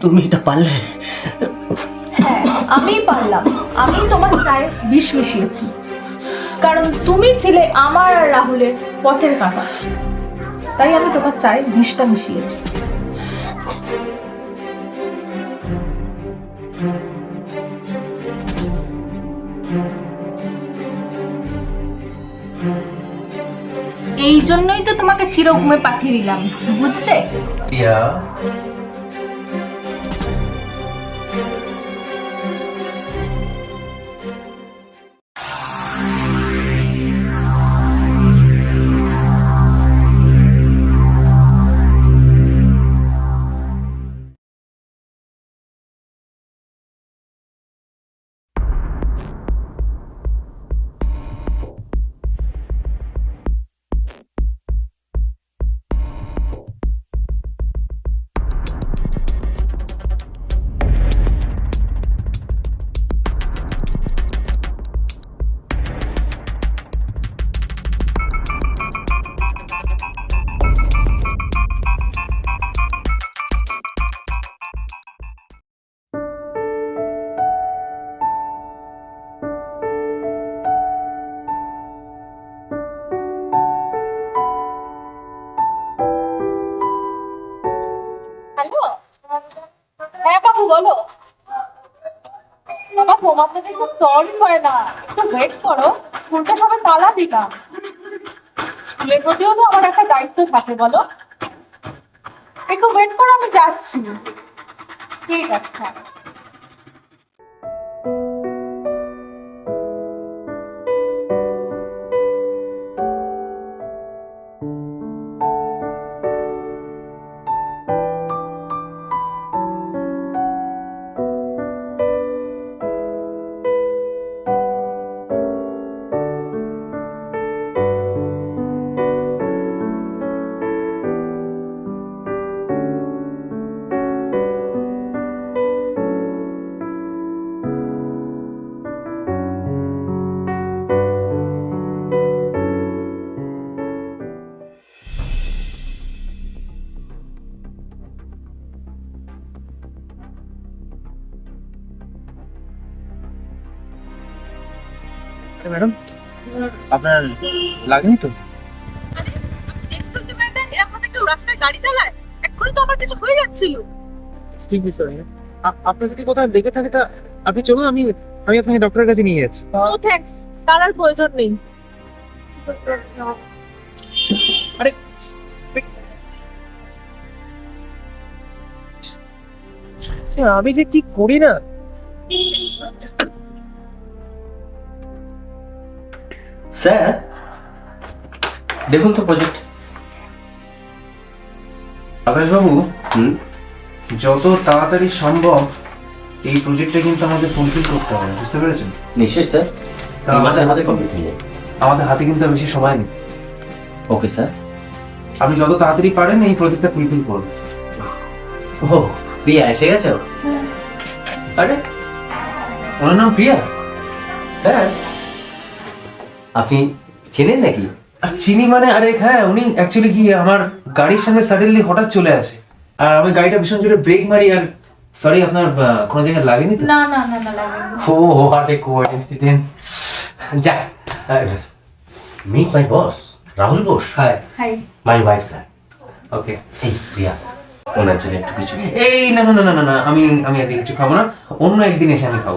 তুমি এটা পারলে? হ্যাঁ আমি পারলাম। আমি তোমার চায়ে বিষ মিশিয়েছি। কারণ তুমি ছিলে আমার আর রাহুলের পথের কাটা। তাই আমি তোমার চায়ে বিষটা মিশিয়েছি। এই জন্যই তো তোমাকে চিরঘুমে পাঠিয়ে দিলাম বুঝলে? হ্যালো হ্যাঁ বাবু, বলো। বাবা থেকে খুব সরি হয় না একটু ওয়েট করো স্কুলটা সবাই তালা দিলাম স্কুলের প্রতিও তো আমার একটা দায়িত্ব থাকে, বলো। একটু ওয়েট করো, আমি যাচ্ছি। ঠিক আছে ম্যাডাম? আপনার লাগেনি তো? রাস্তায় গাড়ি চালায়? এক্ষুনি তো আমার কিছু হয়ে যাচ্ছিল। ঠিক বিষয় আপনার যদি কোথাও লেগে থাকে তা আপনি চলুন আমি আমি আপনাকে ডক্টরের কাছে নিয়ে যাচ্ছি। থ্যাঙ্কস তার আর প্রয়োজন নেই। আরে আমি যে কি করি না? স্যার দেখুন তো প্রজেক্ট আকাশবাবু হুম? যত তাড়াতাড়ি সম্ভব এই প্রজেক্টটা কিন্তু আমাদের ফুলফিল করতে হবে বুঝতে পেরেছেন? নিশ্চয়ই স্যার। এই মাসের কমপ্লিট হয়ে যাবে। আমাদের হাতে কিন্তু বেশি সময় নেই। ওকে স্যার আপনি যত তাড়াতাড়ি পারেন এই প্রজেক্টটা ফুলফিল করুন। ও প্রিয়া এসে গেছে? আরে ওনার নাম প্রিয়া? হ্যাঁ। আপনি চেনেন নাকি? আর চিনি মানে আরে হ্যাঁ উনি অ্যাকচুয়ালি কি আমার গাড়ির সামনে সাডেনলি হঠাৎ চলে আসে। আর আমি গাড়িটা ভীষণ জোরে ব্রেক মারি আর সরি আপনার কোনো জায়গায় লাগেনি তো? না না না না লাগবে ও হোয়াট এ কোইন্সিডেন্স যাক meet my boss Rahul Bose? Hi hi my wife sir okay এই প্রিয়া। ওনার জন্য একটু কিছু। এই না না না না না না আমি আমি আজকে কিছু খাব না। অন্য একদিন এসে আমি খাব।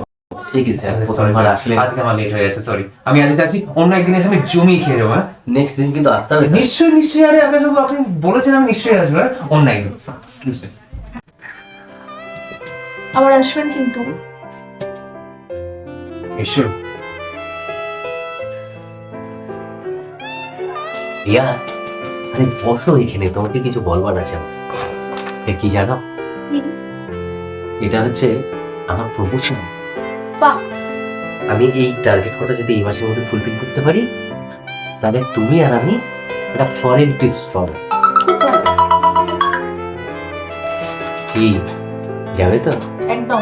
ঠিক স্যার প্রথমবার আসলে আজকে আমার লেট হয়ে যাচ্ছে সরি আমি আজকে আছি অন্য একদিন এসে আমি জমি খেয়ে যাব হ্যাঁ? নেক্সট দিন কিন্তু আসতে হবে নিশ্চয়ই নিশ্চয়ই আরে আকাশবাবু আপনি বলেছেন আমি নিশ্চয়ই আসব? অন্য একদিন। Excuse me. আবার আসবেন কিন্তু। নিশ্চয়ই রিয়া আরে বসো এখানে তোমাকে কিছু বলবার আছে কি জানো? এটা হচ্ছে আমার প্রমোশন। বাহ। আমি এই টার্গেট কটা যদি এই মাসের মধ্যে ফুলফিল করতে পারি তাহলে তুমি আর আমি একটা ফরেন টিপস পাবো। কি? যাবে তো? একদম।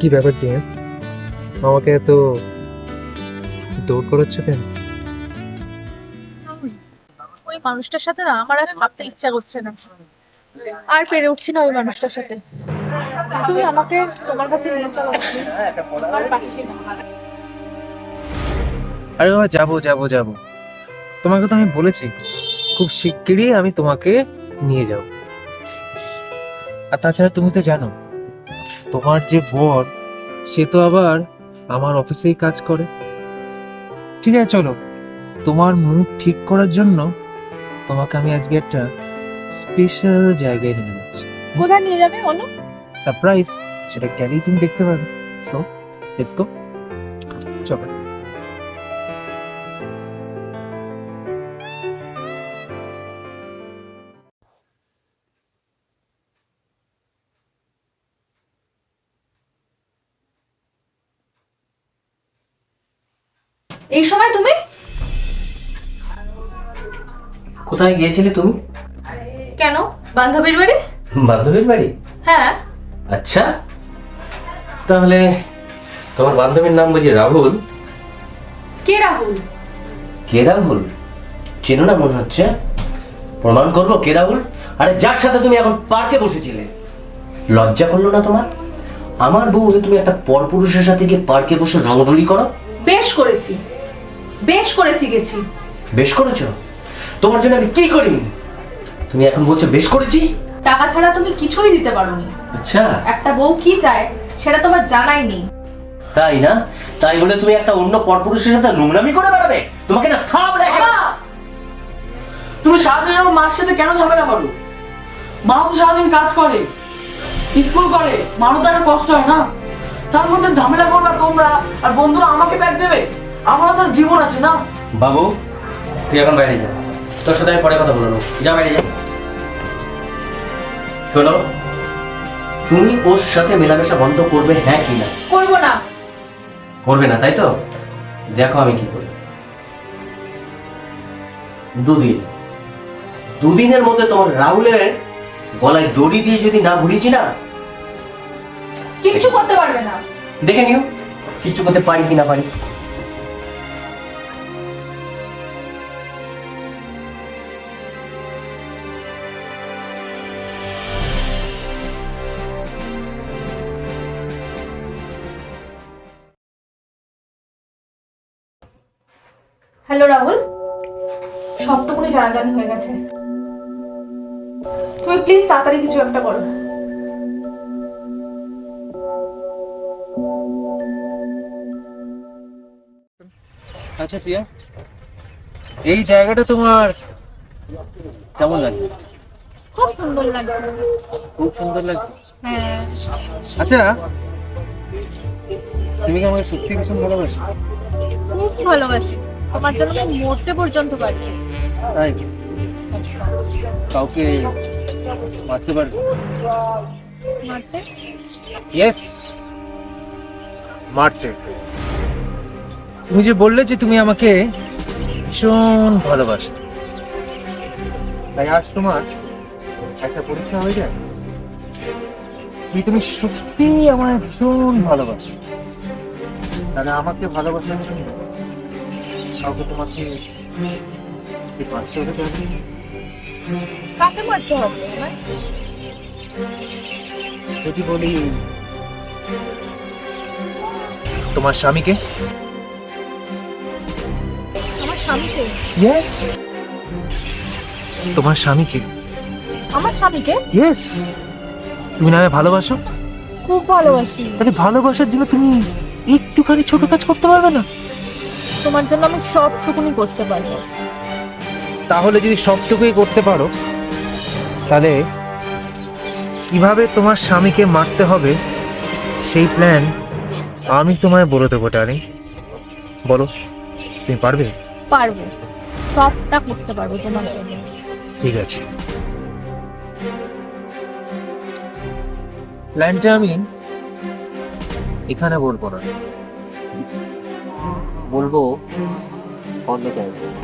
কি ব্যাপার দিয়ে আমাকে এত দৌড় করাচ্ছ কেন? ওই মানুষটার সাথে না আমার আর ভাবতে ইচ্ছা করছে না। আর পেরে উঠছি না ওই মানুষটার সাথে। তুমি আমাকে তোমার কাছে নিয়ে চলো আর পারছি না। আরে বাবা যাব যাব যাব। তোমাকে তো আমি বলেছি খুব শিগগিরই আমি তোমাকে নিয়ে যাব। আর তাছাড়া তুমি তো জানো তোমার যে বর সে তো আবার আমার অফিসেই কাজ করে। ঠিক আছে চলো। তোমার মুখ ঠিক করার জন্য তোমাকে আমি আজকে একটা স্পেশাল জায়গায় নিয়ে যাচ্ছি। কোথায় নিয়ে যাবে অনু সারপ্রাইজ সেটা গেলেই তুমি দেখতে পাবে। সো লেটস গো এই সময় তুমি? কোথায় গিয়েছিলে তুমি? কেন? বান্ধবীর বাড়ি? বান্ধবীর বাড়ি? হ্যাঁ। আচ্ছা। তাহলে তোমার বান্ধবীর নাম বুঝি রাহুল? কে রাহুল? কে রাহুল? চেনো না মনে হচ্ছে? প্রমাণ করব কে রাহুল? আরে যার সাথে তুমি এখন পার্কে বসেছিলে। লজ্জা করল না তোমার? আমার বউ তুমি একটা পরপুরুষের সাথে গিয়ে পার্কে বসে রংদড়ি করো? বেশ করেছি। বেশ করেছি গেছি। বেশ করেছ? তোমার জন্য আমি কি করিনি তুমি এখন বলছো বেশ করেছি? টাকা ছাড়া তুমি কিছুই দিতে পারোনি। আচ্ছা। একটা বউ কি চায় সেটা তোমার জানাই নেই। তাই না? তাই বলে তুমি একটা অন্য পরপুরুষের সাথে নোংরামি করে বেড়াবে? তোমাকে না থাম রেখে বাবা! তুমি সারাদিন আমার মার সাথে কেন ঝামেলা করো? মা তো সারাদিন কাজ করে স্কুল করে মারও তো একটা কষ্ট হয় না। তার মধ্যে ঝামেলা করবা তোমরা আর বন্ধুরা আমাকে ব্যাগ দেবে? তো জীবন আছে না। বাবু তুই এখন বাইরে যা। তোর সাথে আমি পরে কথা বলব যা বাইরে যা। শোনো তুমি ওর সাথে মেলামেশা বন্ধ করবে হ্যাঁ কি না? করব না। করবে না তাই তো? দেখো আমি কি করি। দুদিন। দুদিনের মধ্যে তোমার রাহুলের গলায় দড়ি দিয়ে যদি না ঘুরিয়েছি না? কিচ্ছু করতে পারবে না। দেখে নিও কিচ্ছু করতে পারি কি না পারি। হ্যালো রাহুল। সবটুকুনি জানাজানি হয়ে গেছে। তুমি প্লিজ তাড়াতাড়ি কিছু একটা করো আচ্ছা প্রিয়া। এই জায়গাটা তোমার কেমন লাগছে? খুব সুন্দর লাগছে। খুব সুন্দর লাগছে? হ্যাঁ। আচ্ছা তুমি কি আমাকে সত্যি ভীষণ ভালোবাসো? খুব ভালোবাসি। তোমার জন্য আমি মরতে পর্যন্ত পারি তাই? কাউকে মারতে পারবে? মারতে? ইয়েস মারতে। তুমি যে বললে যে তুমি আমাকে ভীষণ ভালোবাসো। তাই আজ তোমার একটা পরীক্ষা হয়ে যায়। তুমি তুমি সত্যি আমায় ভীষণ ভালোবাসো। তাহলে আমাকে ভালোবাসার কাউকে তোমাকে কি মারতে হবে তাহলে? কাকে মারতে হবে যদি বলি তোমার স্বামীকে? আমার স্বামীকে? ইয়েস তোমার স্বামীকে? আমার স্বামীকে? ইয়েস তুমি না ভালোবাসো? খুব ভালোবাসি। তাহলে ভালোবাসার জন্য তুমি একটুখানি ছোট কাজ করতে পারবে না? তোমার জন্য আমি সবটুকুনি করতে পারব। তাহলে যদি সবটুকুই করতে পারো তাহলে কীভাবে তোমার স্বামীকে মারতে হবে সেই প্ল্যান আমি তোমায় বলে দেবো ডার্লিং বলো তুমি পারবে? পারব। সবটা করতে পারব তোমার জন্য। ঠিক আছে। প্ল্যানটা আমি এখানে বলব না। বলব অন্য জায়গায়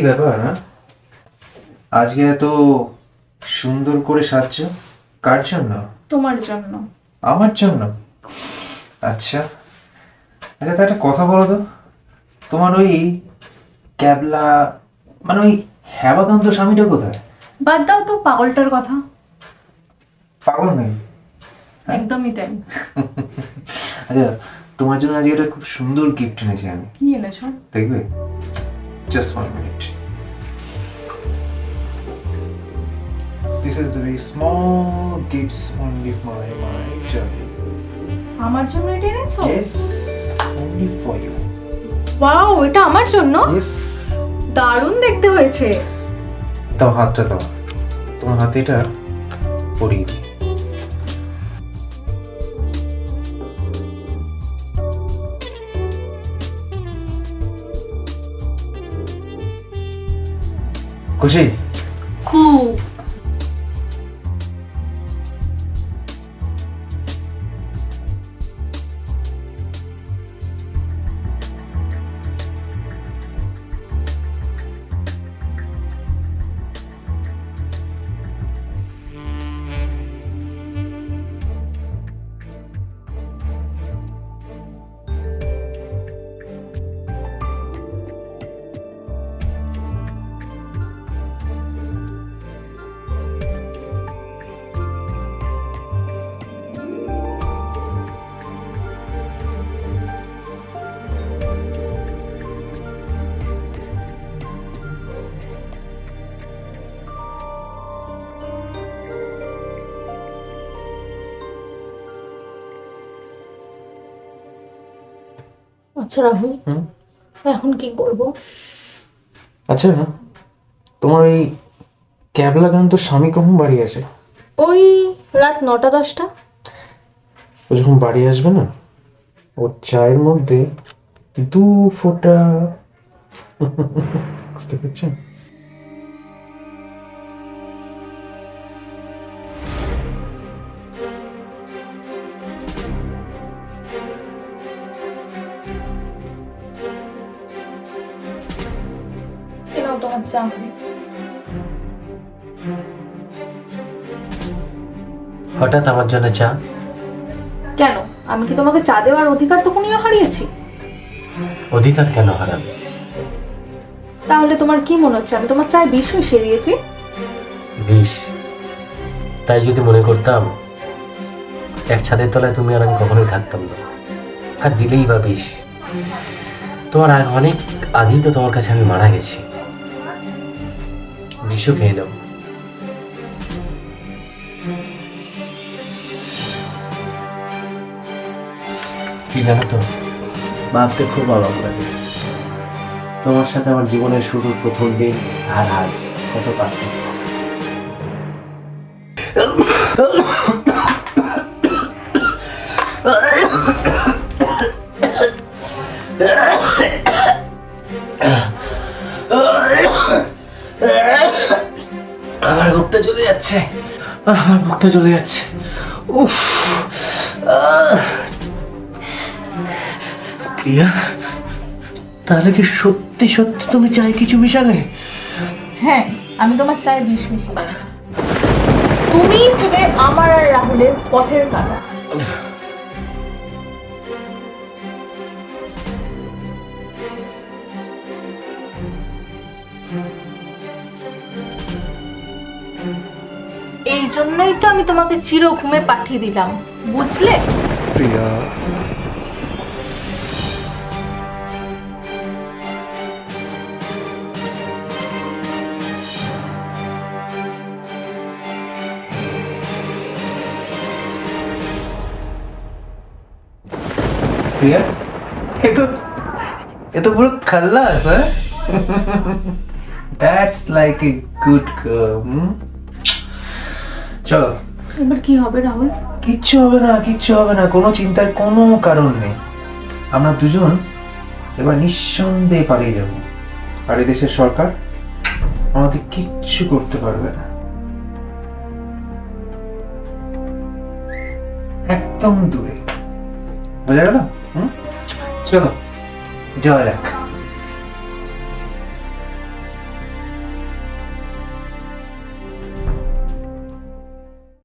কি ব্যাপার হ্যাঁ? আজকে এত সুন্দর করে সাজছ কার জন্য? তোমার জন্য। আমার জন্য? আচ্ছা আচ্ছা তা একটা কথা বলো তো। তোমার ওই ক্যাবলা মানে ওই হ্যাবাকান্ত স্বামীটা কোথায়? বাদ দাও তো পাগলটার কথা। পাগল নেই একদমই তাই। আচ্ছা তোমার জন্য আজকে একটা খুব সুন্দর গিফট এনেছি আমি। কি এনেছো? দেখবে? Just one minute This is the very small gifts only for my my darling. আমার জন্য এটা এনেছো Yes, only for you. Wow এটা আমার জন্য Yes. দারুণ দেখতে হয়েছে দাও হাতটা দাও তোমার হাতে এটা পরিয়ে দিই। खुशी? আচ্ছা রাহুল হুম? এখন কি করব? আচ্ছা তোমার ওই ক্যাবলা গান তো স্বামী কখন বাড়ি আসে? ওই রাত নটা দশটা। ও যখন বাড়ি আসবে না ও চায়ের মধ্যে দু ফোঁটা। বুঝতে পারছেন? হঠাৎ আমার জন্য চা? কেন? আমি কি তোমাকে চা দেওয়ার অধিকারটুকুনিও হারিয়েছি? অধিকার কেন হারাবে? তাহলে তোমার কি মনে হচ্ছে? আমি তোমার চায় বিষ মিশিয়ে দিয়েছি। বিষ? তাই যদি মনে করতাম এক ছাদের তলায় তুমি আর আমি কখনোই থাকতাম না। আর দিলেই বা বিষ। তোমার আর অনেক আগেই তো তোমার কাছে আমি মারা গেছি। বিষও খেয়ে নাও। ভাবতে খুব অবাক লাগে। তোমার সাথে আমার জীবনের শুরুর প্রথম দিন আর আজ কত পার্থক্য? আমার বুকটা চলে যাচ্ছে। উফ। প্রিয়া, তাহলে কি সত্যি সত্যি তুমি চাই কিছু মিশালে? হ্যাঁ আমি তোমার চাই বিষ মিশিয়ে তুমি ছিলে আমার আর রাহুলের পথের কাটা। জন্যই তো আমি তোমাকে চির ঘুমে পাঠিয়ে দিলাম বুঝলে? প্রিয়া। প্রিয়া এ তো এ তো পুরো খাল্লাস হ্যাঁ? দ্যাটস লাইক এ গুড চলো। এবার কি হবে রাহুল? কিচ্ছু হবে না কিচ্ছু হবে না কোনো চিন্তার কোনো কারণ নেই। আমরা দুজন এবার নিঃসন্দেহে পালিয়ে যাব। আর এই দেশের সরকার আমাদের কিচ্ছু করতে পারবে না। একদম দূরে। বোঝা গেল? হুম? চলো। যাওয়া যাক